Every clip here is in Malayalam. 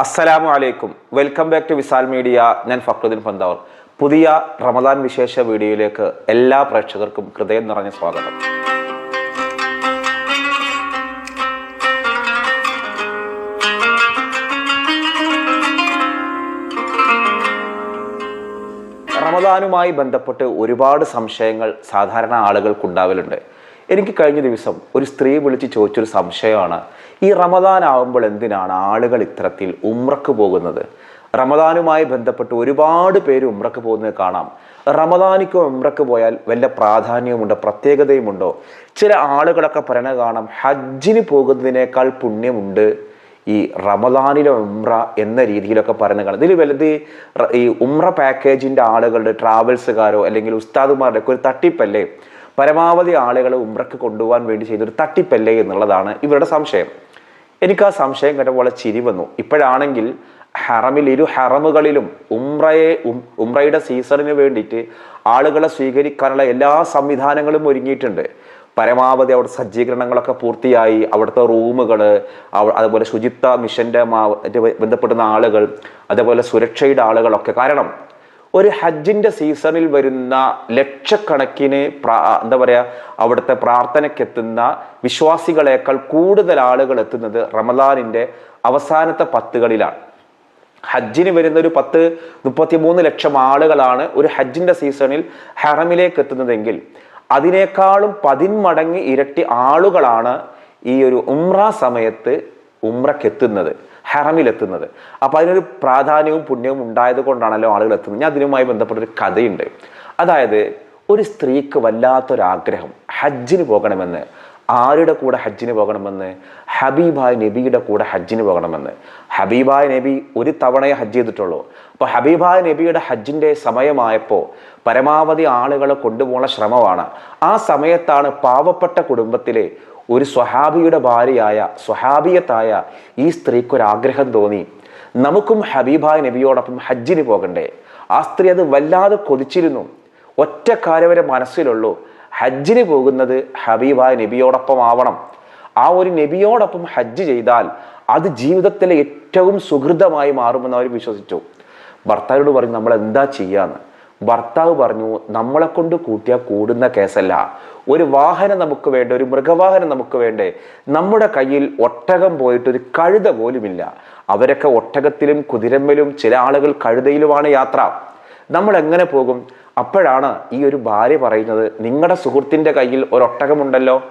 അസ്സലാമു അലൈക്കും. Welcome back to Visal media. ഞാൻ ഫക്രുദ്ദീൻ പന്താവർ. പുതിയ റമദാൻ വിശേഷ വീഡിയോയിലേക്ക് എല്ലാ പ്രേക്ഷകർക്കും ഹൃദയം നിറഞ്ഞ സ്വാഗതം. റമദാനുമായി ബന്ധപ്പെട്ട് ഒരുപാട് സംശയങ്ങൾ സാധാരണ ആളുകൾക്കുണ്ടാവലുണ്ട്. എനിക്ക് കഴിഞ്ഞ ദിവസം ഒരു സ്ത്രീ വിളിച്ച് ചോദിച്ചൊരു സംശയമാണ്. ഈ റമദാൻ ആകുമ്പോൾ എന്തിനാണ് ആളുകൾ ഇത്തരത്തിൽ ഉമ്രക്ക് പോകുന്നത്? റമദാനുമായി ബന്ധപ്പെട്ട് ഒരുപാട് പേര് ഉമ്രക്ക് പോകുന്നത് കാണാം. റമദാനിക്ക് ഉമ്രക്ക് പോയാൽ വല്ല പ്രാധാന്യമുണ്ടോ പ്രത്യേകതയുമുണ്ടോ? ചില ആളുകളൊക്കെ പറയണ കാണാം ഹജ്ജിന് പോകുന്നതിനേക്കാൾ പുണ്യമുണ്ട് ഈ റമദാനിലെ ഉമ്ര എന്ന രീതിയിലൊക്കെ പറയുന്നത് കാണാം. ഇതിൽ വലുത് ഈ ഉമ്ര പാക്കേജിന്റെ ആളുകളുടെ ട്രാവൽസുകാരോ അല്ലെങ്കിൽ ഉസ്താദുമാരുടെ ഒക്കെ ഒരു തട്ടിപ്പല്ലേ? പരമാവധി ആളുകളെ ഉമ്രക്ക് കൊണ്ടുപോകാൻ വേണ്ടി ചെയ്തൊരു തട്ടിപ്പല്ലേ എന്നുള്ളതാണ് ഇവരുടെ സംശയം. എനിക്ക് ആ സംശയം കണ്ടപ്പോൾ ചിരി വന്നു. ഇപ്പോഴാണെങ്കിൽ ഹറമിൽ ഇരു ഹറമുകളിലും ഉംറയെ ഉംറയുടെ സീസണിന് വേണ്ടിയിട്ട് ആളുകളെ സ്വീകരിക്കാനുള്ള എല്ലാ സംവിധാനങ്ങളും ഒരുങ്ങിയിട്ടുണ്ട്. പരമാവധി അവിടെ സജ്ജീകരണങ്ങളൊക്കെ പൂർത്തിയായി. അവിടുത്തെ റൂമുകൾ അതുപോലെ ശുചിത്വ മിഷന്റെ ബന്ധപ്പെടുന്ന ആളുകൾ അതേപോലെ സുരക്ഷയുടെ ആളുകളൊക്കെ. കാരണം ഒരു ഹജ്ജിന്റെ സീസണിൽ വരുന്ന ലക്ഷക്കണക്കിന് എന്താ പറയാ അവിടുത്തെ പ്രാർത്ഥനയ്ക്കെത്തുന്ന വിശ്വാസികളെക്കാൾ കൂടുതൽ ആളുകൾ എത്തുന്നത് റമദാനിന്റെ അവസാനത്തെ പത്തുകളിലാണ്. ഹജ്ജിന് വരുന്ന ഒരു പത്ത് മുപ്പത്തി മൂന്ന് ലക്ഷം ആളുകളാണ് ഒരു ഹജ്ജിന്റെ സീസണിൽ ഹറമിലേക്ക് എത്തുന്നതെങ്കിൽ അതിനേക്കാളും പതിന്മടങ്ങ് ഇരട്ടി ആളുകളാണ് ഈ ഒരു ഉംറ സമയത്ത് ഉമ്രക്കെത്തുന്നത് ഹറമിലെത്തുന്നത്. അപ്പൊ അതിനൊരു പ്രാധാന്യവും പുണ്യവും ഉണ്ടായത് കൊണ്ടാണല്ലോ ആളുകൾ എത്തുന്നത്. ഞാൻ അതിനുമായി ബന്ധപ്പെട്ടൊരു കഥയുണ്ട്. അതായത് ഒരു സ്ത്രീക്ക് വല്ലാത്തൊരാഗ്രഹം ഹജ്ജിന് പോകണമെന്ന്. ആരുടെ കൂടെ ഹജ്ജിന് പോകണമെന്ന്? ഹബീബായ് നബിയുടെ കൂടെ ഹജ്ജിന് പോകണമെന്ന്. ഹബീബായ് നബി ഒരു തവണയെ ഹജ്ജ് ചെയ്തിട്ടുള്ളൂ. അപ്പോൾ ഹബീബായ് നബിയുടെ ഹജ്ജിന്റെ സമയമായപ്പോൾ പരമാവധി ആളുകളെ കൊണ്ടുപോകുന്ന ശ്രമമാണ്. ആ സമയത്താണ് പാവപ്പെട്ട കുടുംബത്തിലെ ഒരു സ്വഹാബിയുടെ ഭാര്യയായ സ്വഹാബിയത്തായ ഈ സ്ത്രീക്ക് ഒരു ആഗ്രഹം തോന്നി. നമുക്കും ഹബീബായ നബിയോടൊപ്പം ഹജ്ജിന് പോകണ്ടേ? ആ സ്ത്രീ അത് വല്ലാതെ കൊതിച്ചിരുന്നു. ഒറ്റ കാര്യവരെ മനസ്സിലുള്ളൂ. ഹജ്ജിന് പോകുന്നത് ഹബീബായ നബിയോടൊപ്പം ആവണം ആ ഒരു നബിയോടൊപ്പം ഹജ്ജ് ചെയ്താൽ അത് ജീവിതത്തിലെ ഏറ്റവും സുഹൃതമായി മാറുമെന്ന് അവർ വിശ്വസിച്ചു. ഭർത്താവിനോട് പറഞ്ഞു നമ്മൾ എന്താ ചെയ്യാന്ന്? ഭർത്താവ് പറഞ്ഞു നമ്മളെ കൊണ്ട് കൂട്ടിയാൽ കൂടുന്ന കേസല്ല. ഒരു വാഹനം നമുക്ക് വേണ്ട ഒരു മൃഗവാഹനം നമുക്ക് വേണ്ടേ. നമ്മുടെ കയ്യിൽ ഒട്ടകം പോയിട്ട് ഒരു കഴുത പോലുമില്ല. അവരൊക്കെ ഒട്ടകത്തിലും കുതിരമ്മലും ചില ആളുകൾ കഴുതയിലുമാണ് യാത്ര. നമ്മൾ എങ്ങനെ പോകും? അപ്പോഴാണ് ഈ ഒരു ഭാര്യ പറയുന്നത് നിങ്ങളുടെ സുഹൃത്തിന്റെ കയ്യിൽ ഒരു ഒട്ടകമുണ്ടല്ലോ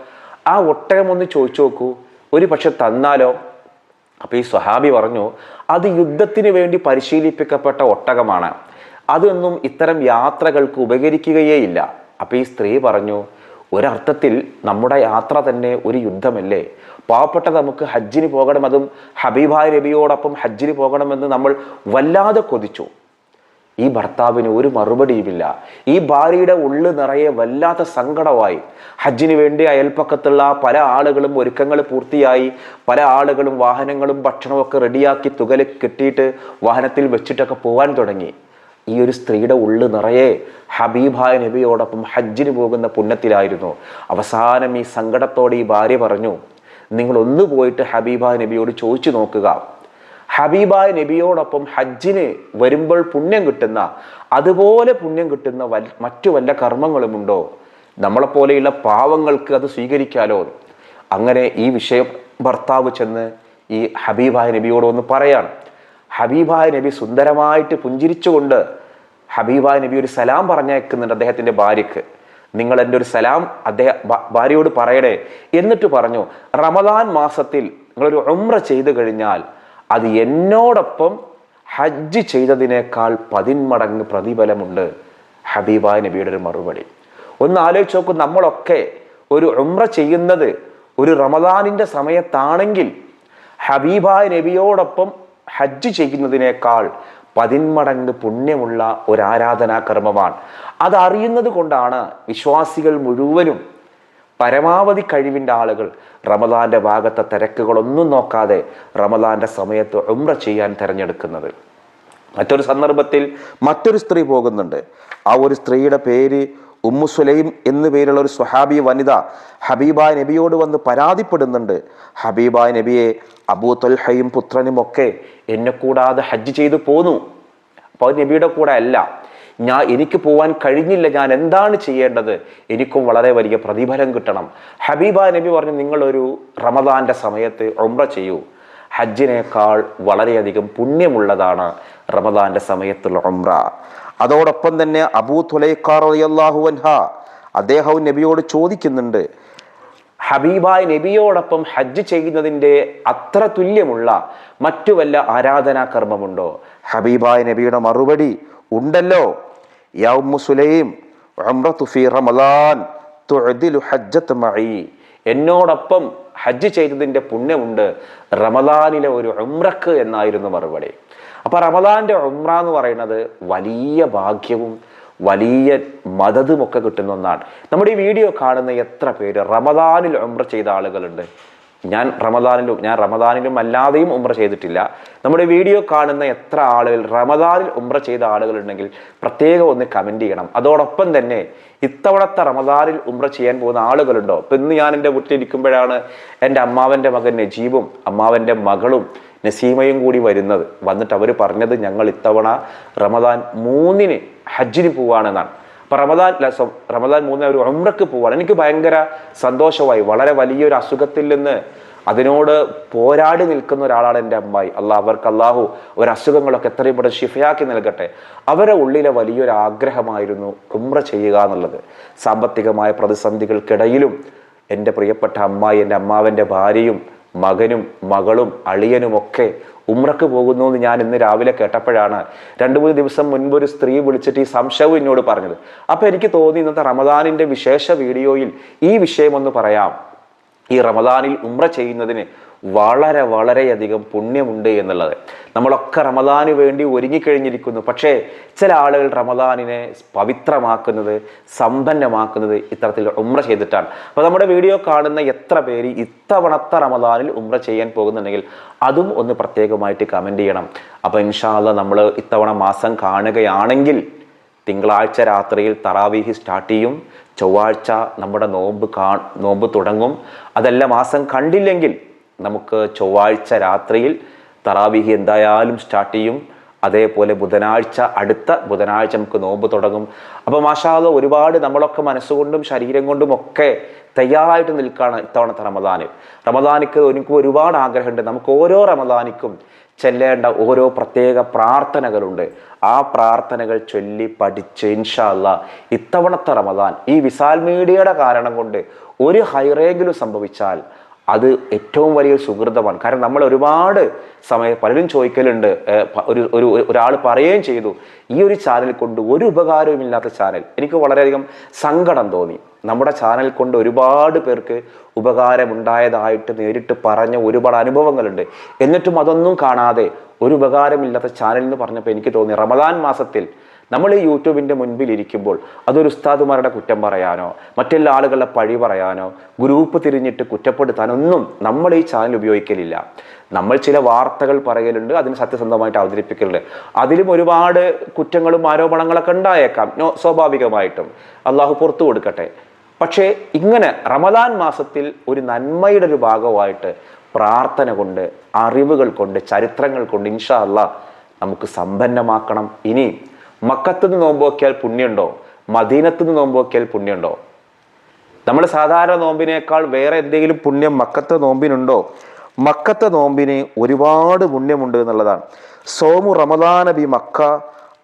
ആ ഒട്ടകം ഒന്ന് ചോദിച്ചു നോക്കൂ. ഒരു പക്ഷെ തന്നാലോ? അപ്പൊ ഈ സ്വഹാബി പറഞ്ഞു അത് യുദ്ധത്തിന് വേണ്ടി പരിശീലിപ്പിക്കപ്പെട്ട ഒട്ടകമാണ്. അതൊന്നും ഇത്തരം യാത്രകൾക്ക് ഉപകരിക്കുകയേ ഇല്ല. അപ്പൊ ഈ സ്ത്രീ പറഞ്ഞു ഒരർത്ഥത്തിൽ നമ്മുടെ യാത്ര തന്നെ ഒരു യുദ്ധമല്ലേ? പാവപ്പെട്ട നമുക്ക് ഹജ്ജിന് പോകണം അതും ഹബീബായ രബിയോടൊപ്പം ഹജ്ജിന് പോകണമെന്ന് നമ്മൾ വല്ലാതെ കൊതിച്ചു. ഈ ഭർത്താവിന് ഒരു മറുപടിയുമില്ല. ഈ ഭാര്യയുടെ ഉള്ളു നിറയെ വല്ലാത്ത സങ്കടമായി. ഹജ്ജിന് വേണ്ടി അയൽപ്പക്കത്തുള്ള പല ആളുകളും ഒരുക്കങ്ങൾ പൂർത്തിയായി. പല ആളുകളും വാഹനങ്ങളും ഭക്ഷണവും ഒക്കെ റെഡിയാക്കി തുകൽ കെട്ടിയിട്ട് വാഹനത്തിൽ വെച്ചിട്ടൊക്കെ പോകാൻ തുടങ്ങി. ഈ ഒരു സ്ത്രീയുടെ ഉള്ളു നിറയെ ഹബീബായ നബിയോടൊപ്പം ഹജ്ജിന് പോകുന്ന പുണ്യത്തിലായിരുന്നു. അവസാനം ഈ സങ്കടത്തോടെ ഈ ഭാര്യ പറഞ്ഞു നിങ്ങൾ ഒന്ന് പോയിട്ട് ഹബീബായ നബിയോട് ചോദിച്ചു നോക്കുക. ഹബീബായ നബിയോടൊപ്പം ഹജ്ജിന് വരുമ്പോൾ പുണ്യം കിട്ടുന്ന അതുപോലെ പുണ്യം കിട്ടുന്ന വൽ മറ്റു വല്ല കർമ്മങ്ങളുമുണ്ടോ നമ്മളെപ്പോലെയുള്ള പാവങ്ങൾക്ക് അത് സ്വീകരിക്കാലോ? അങ്ങനെ ഈ വിഷയം ഭർത്താവ് ചെന്ന് ഈ ഹബീബായ നബിയോട് ഒന്ന് പറയാണ്. ഹബീബായ നബി സുന്ദരമായിട്ട് പുഞ്ചിരിച്ചുകൊണ്ട് ഹബീബായ നബി ഒരു സലാം പറഞ്ഞേക്കുന്നുണ്ട് അദ്ദേഹത്തിന്റെ ഭാര്യക്ക്. നിങ്ങൾ എന്റെ ഒരു സലാം അദ്ദേഹം ഭാര്യയോട് പറയണേ എന്നിട്ട് പറഞ്ഞു റമദാൻ മാസത്തിൽ നിങ്ങളൊരു ഉമ്ര ചെയ്തു കഴിഞ്ഞാൽ അത് എന്നോടൊപ്പം ഹജ്ജ് ചെയ്തതിനേക്കാൾ പതിന്മടങ്ങ് പ്രതിഫലമുണ്ട്. ഹബീബായ നബിയുടെ ഒരു മറുപടി. ഒന്ന് ആലോചിച്ച് നോക്കൂ നമ്മളൊക്കെ ഒരു ഉമ്ര ചെയ്യുന്നത് ഒരു റമദാനിന്റെ സമയത്താണെങ്കിൽ ഹബീബായ നബിയോടൊപ്പം ഹജ്ജ് ചെയ്യുന്നതിനേക്കാൾ പതിന്മടങ്ങ് പുണ്യമുള്ള ഒരു ആരാധനാ കർമ്മമാണ്. അതറിയുന്നത് കൊണ്ടാണ് വിശ്വാസികൾ മുഴുവനും പരമാവധി കഴിവിന്റെ ആളുകൾ റമദാന്റെ ഭാഗത്തെ തിരക്കുകളൊന്നും നോക്കാതെ റമദാന്റെ സമയത്ത് ഉമ്ര ചെയ്യാൻ തിരഞ്ഞെടുക്കുന്നത്. മറ്റൊരു സന്ദർഭത്തിൽ മറ്റൊരു സ്ത്രീ പോകുന്നുണ്ട്. ആ ഒരു സ്ത്രീയുടെ പേര് ഉമ്മു സുലൈം എന്നു പേരുള്ള ഒരു സ്വഹാബി വനിത ഹബീബ നബിയോട് വന്ന് പരാതിപ്പെടുന്നുണ്ട്. ഹബീബ നബിയെ അബൂ തൊൽഹയും പുത്രനും ഒക്കെ എന്നെ കൂടാതെ ഹജ്ജ് ചെയ്തു പോന്നു. അപ്പോൾ നബിയുടെ കൂടെ അല്ല. ഞാൻ എനിക്ക് പോവാൻ കഴിഞ്ഞില്ല. ഞാൻ എന്താണ് ചെയ്യേണ്ടത്? എനിക്കും വളരെ വലിയ പ്രതിഫലം കിട്ടണം. ഹബീബ നബി പറഞ്ഞു നിങ്ങളൊരു റമദാന്റെ സമയത്ത് ഉംറ ചെയ്യൂ. ഹജ്ജിനേക്കാൾ വളരെയധികം പുണ്യമുള്ളതാണ് റമദാന്റെ സമയത്തുള്ള ഉംറ. അതോടൊപ്പം തന്നെ അബൂ തുലൈക്കാർ അള്ളാഹു അൻഹ അദ്ദേഹവും നബിയോട് ചോദിക്കുന്നുണ്ട് ഹബീബായ് നബിയോടൊപ്പം ഹജ്ജ് ചെയ്യുന്നതിന്റെ അത്ര തുല്യമുള്ള മറ്റു വല്ല ആരാധനാ കർമ്മമുണ്ടോ? ഹബീബായ് നബിയുടെ മറുപടി ഉണ്ടല്ലോ. യൗമു സുലൈം ഫീ എന്നോടൊപ്പം ഹജ്ജ് ചെയ്തതിന്റെ പുണ്യമുണ്ട് റമദാനിലെ ഒരു ഉമ്രക്ക് എന്നായിരുന്നു മറുപടി. അപ്പൊ റമദാന്റെ ഉമ്ര എന്ന് പറയുന്നത് വലിയ ഭാഗ്യവും വലിയ മദതുമൊക്കെ കിട്ടുന്ന ഒന്നാണ്. നമ്മുടെ ഈ വീഡിയോ കാണുന്ന എത്ര പേര് റമദാനിൽ ഉംറ ചെയ്ത ആളുകളുണ്ട്. ഞാൻ റമദാനിലും ഞാൻ റമദാനിലും അല്ലാതെയും ഉമ്ര ചെയ്തിട്ടില്ല. നമ്മുടെ വീഡിയോ കാണുന്ന എത്ര ആളുകൾ റമദാനിൽ ഉമ്ര ചെയ്ത ആളുകളുണ്ടെങ്കിൽ പ്രത്യേകം ഒന്ന് കമന്റ് ചെയ്യണം. അതോടൊപ്പം തന്നെ ഇത്തവണത്തെ റമദാനിൽ ഉമ്ര ചെയ്യാൻ പോകുന്ന ആളുകളുണ്ടോ? ഇപ്പം ഇന്ന് ഞാൻ എന്റെ വീട്ടിലിരിക്കുമ്പോഴാണ് എന്റെ അമ്മാവന്റെ മകൻ നജീബും അമ്മാവന്റെ മകളും നസീമയും കൂടി വരുന്നത്. വന്നിട്ട് അവർ പറഞ്ഞത് ഞങ്ങൾ ഇത്തവണ റമദാൻ മൂന്നിന് ഹജ്ജിന് പോവാണെന്നാണ്. അപ്പൊ റമദാൻ റമദാൻ മൂന്ന് ഒരു ഉമ്രക്ക് പോവാണ്. എനിക്ക് ഭയങ്കര സന്തോഷമായി. വളരെ വലിയൊരു അസുഖത്തിൽ നിന്ന് അതിനോട് പോരാടി നിൽക്കുന്ന ഒരാളാണ് എന്റെ അമ്മായി. അള്ളാഹ് അവർക്ക് അള്ളാഹു ഒരു അസുഖങ്ങളൊക്കെ എത്രയും പെട്ടെന്ന് ഷിഫയാക്കി നൽകട്ടെ. അവരെ ഉള്ളിലെ വലിയൊരു ആഗ്രഹമായിരുന്നു ഉമ്ര ചെയ്യുക എന്നുള്ളത്. സാമ്പത്തികമായ പ്രതിസന്ധികൾക്കിടയിലും എന്റെ പ്രിയപ്പെട്ട അമ്മായി എന്റെ അമ്മാവന്റെ ഭാര്യയും മകനും മകളും അളിയനുമൊക്കെ ഉമ്രക്ക് പോകുന്നു എന്ന് ഞാൻ ഇന്ന് രാവിലെ കേട്ടപ്പോഴാണ്. രണ്ട് മൂന്ന് ദിവസം മുൻപ് ഒരു സ്ത്രീ വിളിച്ചിട്ട് ഈ സംശയവും എന്നോട് പറഞ്ഞത്. അപ്പൊ എനിക്ക് തോന്നി ഇന്നത്തെ റമദാനിന്റെ വിശേഷ വീഡിയോയിൽ ഈ വിഷയം ഒന്ന് പറയാം. ഈ റമദാനിൽ ഉമ്ര ചെയ്യുന്നതിന് വളരെ വളരെയധികം പുണ്യമുണ്ട് എന്നുള്ളത്. നമ്മളൊക്കെ റമദാന് വേണ്ടി ഒരുങ്ങിക്കഴിഞ്ഞിരിക്കുന്നു. പക്ഷേ ചില ആളുകൾ റമദാനിനെ പവിത്രമാക്കുന്നത് സമ്പന്നമാക്കുന്നത് ഇത്തരത്തിൽ ഉമ്ര ചെയ്തിട്ടാണ്. അപ്പോൾ നമ്മുടെ വീഡിയോ കാണുന്ന എത്ര പേര് ഇത്തവണത്തെ റമദാനിൽ ഉമ്ര ചെയ്യാൻ പോകുന്നുണ്ടെങ്കിൽ അതും ഒന്ന് പ്രത്യേകമായിട്ട് കമന്റ് ചെയ്യണം. അപ്പോൾ ഇൻഷാല്ല നമ്മൾ ഇത്തവണ മാസം കാണുകയാണെങ്കിൽ തിങ്കളാഴ്ച രാത്രിയിൽ തറാവീഹ് സ്റ്റാർട്ട് ചെയ്യും. ചൊവ്വാഴ്ച നമ്മുടെ നോമ്പ് കാ നോമ്പ് തുടങ്ങും. അതെല്ലാം മാസം കണ്ടില്ലെങ്കിൽ നമുക്ക് ചൊവ്വാഴ്ച രാത്രിയിൽ തറാവീഹ് എന്തായാലും സ്റ്റാർട്ട് ചെയ്യും. അതേപോലെ ബുധനാഴ്ച അടുത്ത ബുധനാഴ്ച നമുക്ക് നോമ്പ് തുടങ്ങും. അപ്പോൾ മാഷാദ് ഒരുപാട് നമ്മളൊക്കെ മനസ്സുകൊണ്ടും ശരീരം കൊണ്ടും ഒക്കെ തയ്യാറായിട്ട് നിൽക്കുകയാണ് ഇത്തവണത്തെ റമദാന്. റമദാനിക്ക് എനിക്ക് ഒരുപാട് ആഗ്രഹമുണ്ട്. നമുക്ക് ഓരോ റമദാനിക്കും ചെല്ലേണ്ട ഓരോ പ്രത്യേക പ്രാർത്ഥനകളുണ്ട്. ആ പ്രാർത്ഥനകൾ ചൊല്ലി പഠിച്ച് ഇൻഷാല്ല ഇത്തവണത്തെ റമദാൻ ഈ വിസാൽ മീഡിയയുടെ കാരണം കൊണ്ട് ഒരു ഹൈറേങ്കിലും സംഭവിച്ചാൽ അത് ഏറ്റവും വലിയ സുഹൃതമാണ്. കാരണം നമ്മൾ ഒരുപാട് സമയം പലരും ചോദിക്കലുണ്ട് ഒരു ഒരു ഒരാൾ പറയുകയും ചെയ്തു. ഈ ഒരു ചാനൽ കൊണ്ട് ഒരു ഉപകാരവും ഇല്ലാത്ത ചാനൽ. എനിക്ക് വളരെയധികം സങ്കടം തോന്നി. നമ്മുടെ ചാനൽ കൊണ്ട് ഒരുപാട് പേർക്ക് ഉപകാരമുണ്ടായതായിട്ട് നേരിട്ട് പറഞ്ഞ ഒരുപാട് അനുഭവങ്ങളുണ്ട്. എന്നിട്ടും അതൊന്നും കാണാതെ ഒരു ഉപകാരമില്ലാത്ത ചാനൽ എന്ന് പറഞ്ഞപ്പോൾ എനിക്ക് തോന്നി. റമദാൻ മാസത്തിൽ നമ്മൾ ഈ യൂട്യൂബിന്റെ മുൻപിൽ ഇരിക്കുമ്പോൾ അതൊരു ഉസ്താദുമാരുടെ കുറ്റം പറയാനോ മറ്റെല്ലാ ആളുകളുടെ പഴി പറയാനോ ഗ്രൂപ്പ് തിരിഞ്ഞിട്ട് കുറ്റപ്പെടുത്താനൊന്നും നമ്മൾ ഈ ചാനൽ ഉപയോഗിക്കലില്ല. നമ്മൾ ചില വാർത്തകൾ പറയലുണ്ട് അതിന് സത്യസന്ധമായിട്ട് അവതരിപ്പിക്കലുണ്ട്. അതിലും ഒരുപാട് കുറ്റങ്ങളും ആരോപണങ്ങളൊക്കെ ഉണ്ടായേക്കാം. സ്വാഭാവികമായിട്ടും. അള്ളാഹു പുറത്തു കൊടുക്കട്ടെ. പക്ഷേ ഇങ്ങനെ റമദാൻ മാസത്തിൽ ഒരു നന്മയുടെ ഒരു ഭാഗമായിട്ട് പ്രാർത്ഥന കൊണ്ട് അറിവുകൾ കൊണ്ട് ചരിത്രങ്ങൾ കൊണ്ട് ഇൻഷാ അല്ല നമുക്ക് സമ്പന്നമാക്കണം. ഇനി മക്കത്ത് നിന്ന് നോമ്പ് നോക്കിയാൽ പുണ്യമുണ്ടോ മദീനത്ത് നിന്ന് നോമ്പ് നോക്കിയാൽ പുണ്യമുണ്ടോ നമ്മൾ സാധാരണ നോമ്പിനേക്കാൾ വേറെ എന്തെങ്കിലും പുണ്യം മക്കത്തെ നോമ്പിനുണ്ടോ? മക്കത്തെ നോമ്പിന് ഒരുപാട് പുണ്യമുണ്ട് എന്നുള്ളതാണ്. സോമു റമദാനബി മക്ക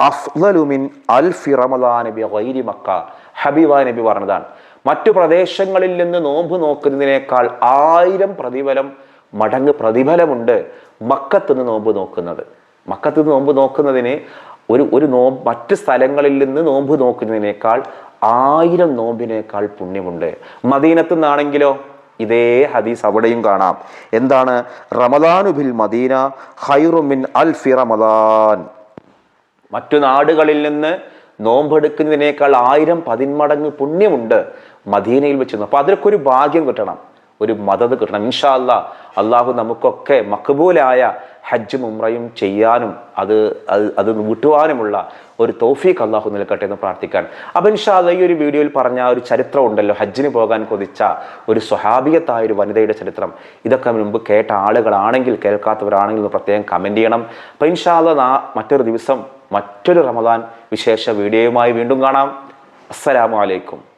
അഫ്ലലുമിൻ അൽഫി റമദാന നബി ഗൈരി മക്ക ഹബീബ നബി പറഞ്ഞതാണ്. മറ്റു പ്രദേശങ്ങളിൽ നിന്ന് നോമ്പ് നോക്കുന്നതിനേക്കാൾ ആയിരം പ്രതിഫലം മടങ്ങ് പ്രതിഫലമുണ്ട് മക്കത്ത് നിന്ന് നോമ്പ് നോക്കുന്നത്. മക്കത്ത് നിന്ന് നോമ്പ് നോക്കുന്നതിന് ഒരു ഒരു നോ മറ്റ് സ്ഥലങ്ങളിൽ നിന്ന് നോമ്പ് നോക്കുന്നതിനേക്കാൾ ആയിരം നോമ്പിനേക്കാൾ പുണ്യമുണ്ട്. മദീനത്ത് നിന്നാണെങ്കിലോ? ഇതേ ഹദീസ് അവിടെയും കാണാം. എന്താണ്? റമദാനുബിൽ മദീന ഹൈറുമിൻ അൽഫി റമദാൻ. മറ്റു നാടുകളിൽ നിന്ന് നോമ്പെടുക്കുന്നതിനേക്കാൾ ആയിരം പതിന്മടങ്ങ് പുണ്യമുണ്ട് മദീനയിൽ വെച്ച് അപ്പൊ അതിലൊക്കെ ഒരു ഭാഗ്യം കിട്ടണം. ഒരു മദത് കിട്ടണം. ഇൻഷാ അല്ലാ അള്ളാഹു നമുക്കൊക്കെ മക്ബൂലായ ഹജ്ജും ഉംറയും ചെയ്യാനും അത് അത് വിട്ടുവാനുമുള്ള ഒരു തോഫീക്ക് അള്ളാഹു നിൽക്കട്ടെ എന്ന് പ്രാർത്ഥിക്കാൻ. അപ്പം ഇൻഷാ അല്ല ഈ ഒരു വീഡിയോയിൽ പറഞ്ഞ ഒരു ചരിത്രം ഉണ്ടല്ലോ. ഹജ്ജിന് പോകാൻ കൊതിച്ച ഒരു സ്വഹാബിയത്തായ ഒരു വനിതയുടെ ചരിത്രം. ഇതൊക്കെ മുമ്പ് കേട്ട ആളുകളാണെങ്കിൽ കേൾക്കാത്തവരാണെങ്കിൽ പ്രത്യേകം കമന്റ് ചെയ്യണം. അപ്പം ഇൻഷാ അല്ല മറ്റൊരു ദിവസം മറ്റൊരു റമദാൻ വിശേഷ വീഡിയോയുമായി വീണ്ടും കാണാം. അസ്സലാമു അലൈക്കും.